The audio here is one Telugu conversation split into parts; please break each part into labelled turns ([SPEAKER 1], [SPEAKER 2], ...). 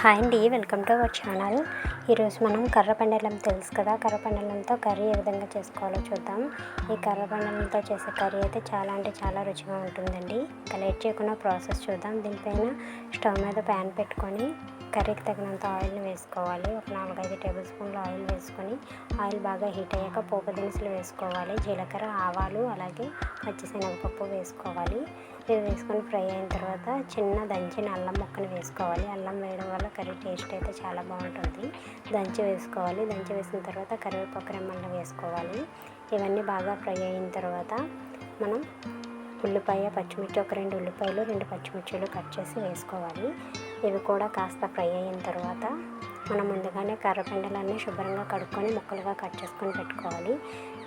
[SPEAKER 1] హాయ్ అండి వెల్కమ్ టు అవర్ ఛానల్. ఈరోజు మనం కర్రపెండలం తెలుసు కదా కర్రపెండలంతో కర్రీ ఏ విధంగా చేసుకోవాలో చూద్దాం. ఈ కర్రపెండలంతో చేసే కర్రీ అయితే చాలా అంటే చాలా రుచిగా ఉంటుందండి. ఇంకా లేట్ చేయకుండా ప్రాసెస్ చూద్దాం. దీనిపైన స్టవ్ మీద ప్యాన్ పెట్టుకొని కర్రీకి తగినంత ఆయిల్ని వేసుకోవాలి. ఒక నాలుగైదు టేబుల్ స్పూన్లు ఆయిల్ వేసుకొని ఆయిల్ బాగా హీట్ అయ్యాక పోపు దినుసులు వేసుకోవాలి. జీలకర్ర ఆవాలు అలాగే పచ్చిశనగపప్పు వేసుకోవాలి. ఇవి వేసుకొని ఫ్రై అయిన తర్వాత చిన్న దంచిన అల్లం ముక్కను వేసుకోవాలి. అల్లం వేయడం వల్ల కర్రీ టేస్ట్ అయితే చాలా బాగుంటుంది. దంచి వేసుకోవాలి. దంచి వేసిన తర్వాత కరివేపాకు రెమ్మల్ని వేసుకోవాలి. ఇవన్నీ బాగా ఫ్రై అయిన తర్వాత మనం ఉల్లిపాయ పచ్చిమిర్చి ఒక రెండు ఉల్లిపాయలు రెండు పచ్చిమిర్చిలు కట్ చేసి వేసుకోవాలి. ఇవి కూడా కాస్త ఫ్రై అయిన తర్వాత మనం ముందుగానే కర్రపెండలన్నీ శుభ్రంగా కడుక్కొని ముక్కలుగా కట్ చేసుకొని పెట్టుకోవాలి.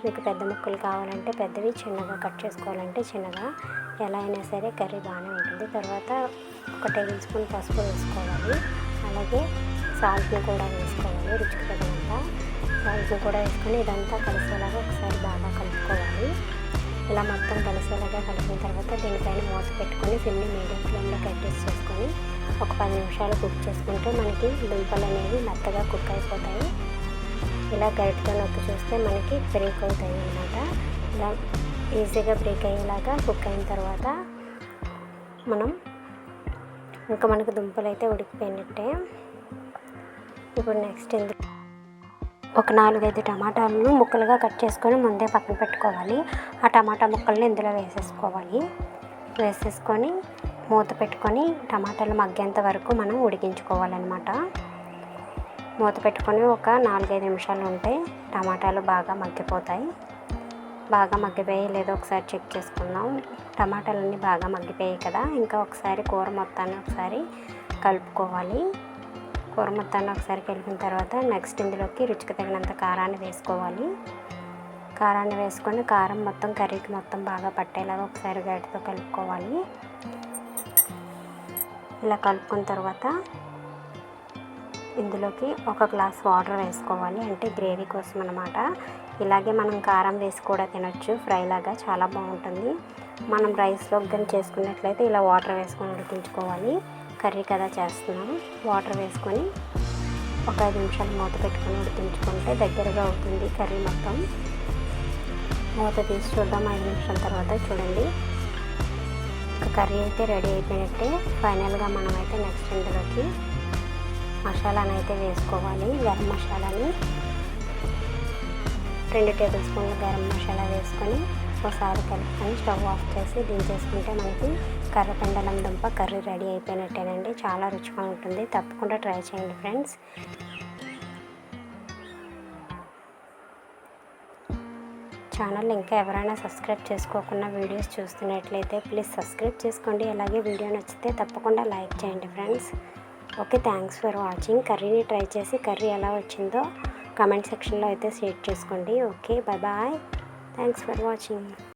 [SPEAKER 1] మీకు పెద్ద ముక్కలు కావాలంటే పెద్దవి చిన్నగా కట్ చేసుకోవాలంటే చిన్నగా. ఎలా అయినా సరే కర్రీ బాగానే ఉంటుంది. తర్వాత ఒక టేబుల్ స్పూన్ పసుపు వేసుకోవాలి. అలాగే సాల్ట్ని కూడా వేసుకోవాలి రుచికి తగినంత. సాల్ట్ని కూడా వేసుకొని ఇదంతా కలిసేలాగా ఒకసారి బాగా కలుపుకోవాలి. ఇలా మొత్తం కలిసేలాగా కలిపిన తర్వాత దీనిపైన మూత పెట్టుకొని సిమ్ని మీడియం ఫ్లేమ్లో కట్టేసి చేసుకొని ఒక పది నిమిషాలు కుక్ చేసుకుంటే మనకి దుంపలు అనేవి మెత్తగా కుక్ అయిపోతాయి. ఇలా గరిటతో నొక్కి చూస్తే మనకి బ్రేక్ అవుతాయి అన్నమాట. ఇలా ఈజీగా బ్రేక్ అయ్యేలాగా కుక్ అయిన తర్వాత మనం ఇంకా మనకు దుంపలు అయితే ఉడికిపోయినట్టే. ఇప్పుడు నెక్స్ట్ ఎందుకు ఒక నాలుగైదు టమాటాలను ముక్కలుగా కట్ చేసుకొని ముందే పక్కన పెట్టుకోవాలి. ఆ టమాటా ముక్కల్ని ఇందులో వేసేసుకోవాలి. వేసేసుకొని మూత పెట్టుకొని టమాటాలు మగ్గేంత వరకు మనం ఉడికించుకోవాలన్నమాట. మూత పెట్టుకొని ఒక నాలుగైదు నిమిషాలు ఉంటే టమాటాలు బాగా మగ్గిపోతాయి. బాగా మగ్గిపోయాయి లేదో ఒకసారి చెక్ చేసుకుందాం. టమాటాలన్నీ బాగా మగ్గిపోయాయి కదా ఇంకా ఒకసారి కూర మొత్తాన్ని ఒకసారి కలుపుకోవాలి. కూర మొత్తాన్ని ఒకసారి కలిపిన తర్వాత నెక్స్ట్ ఇందులోకి రుచికి తగినంత కారాన్ని వేసుకోవాలి. కారాన్ని వేసుకొని కారం మొత్తం కర్రీకి మొత్తం బాగా పట్టేలాగా ఒకసారి గడితో కలుపుకోవాలి. ఇలా కలుపుకున్న తర్వాత ఇందులోకి ఒక గ్లాస్ వాటర్ వేసుకోవాలి. అంటే గ్రేవీ కోసం అనమాట ఇలాగే మనం కారం వేసి కూడా తినొచ్చు. ఫ్రై లాగా చాలా బాగుంటుంది. మనం రైస్లో కానీ చేసుకున్నట్లయితే ఇలా వాటర్ వేసుకొని ఉడికించుకోవాలి. కర్రీ కదా చేస్తున్నాం. వాటర్ వేసుకొని ఒక ఐదు నిమిషాలు మూత పెట్టుకొని ఉడికించుకుంటే దగ్గరగా అవుతుంది కర్రీ మొత్తం. మూత తీసి చూద్దాం. ఐదు నిమిషాల తర్వాత చూడండి. ఒక కర్రీ అయితే రెడీ అయిపోయినట్టే. ఫైనల్గా మనమైతే నెక్స్ట్ ఇందులోకి మసాలాను అయితే వేసుకోవాలి. గరం మసాలాని రెండు టేబుల్ స్పూన్ల గరం మసాలా వేసుకొని ఒకసారి కలుపుకొని స్టవ్ ఆఫ్ చేసి దించేసుకుంటే మనకి కర్రపెండలం దుంప కర్రీ రెడీ అయిపోయినట్టేనండి. చాలా రుచిగా ఉంటుంది. తప్పకుండా ట్రై చేయండి ఫ్రెండ్స్. ఛానల్ ఇంకా ఎవరైనా సబ్స్క్రైబ్ చేసుకోకుండా వీడియోస్ చూస్తున్నట్లయితే ప్లీజ్ సబ్స్క్రైబ్ చేసుకోండి. అలాగే వీడియో నచ్చితే తప్పకుండా లైక్ చేయండి friends. Okay thanks for watching. కర్రీని ట్రై చేసి కర్రీ ఎలా వచ్చిందో కమెంట్ సెక్షన్లో అయితే షేర్ చేసుకోండి. Okay bye bye. Thanks for watching.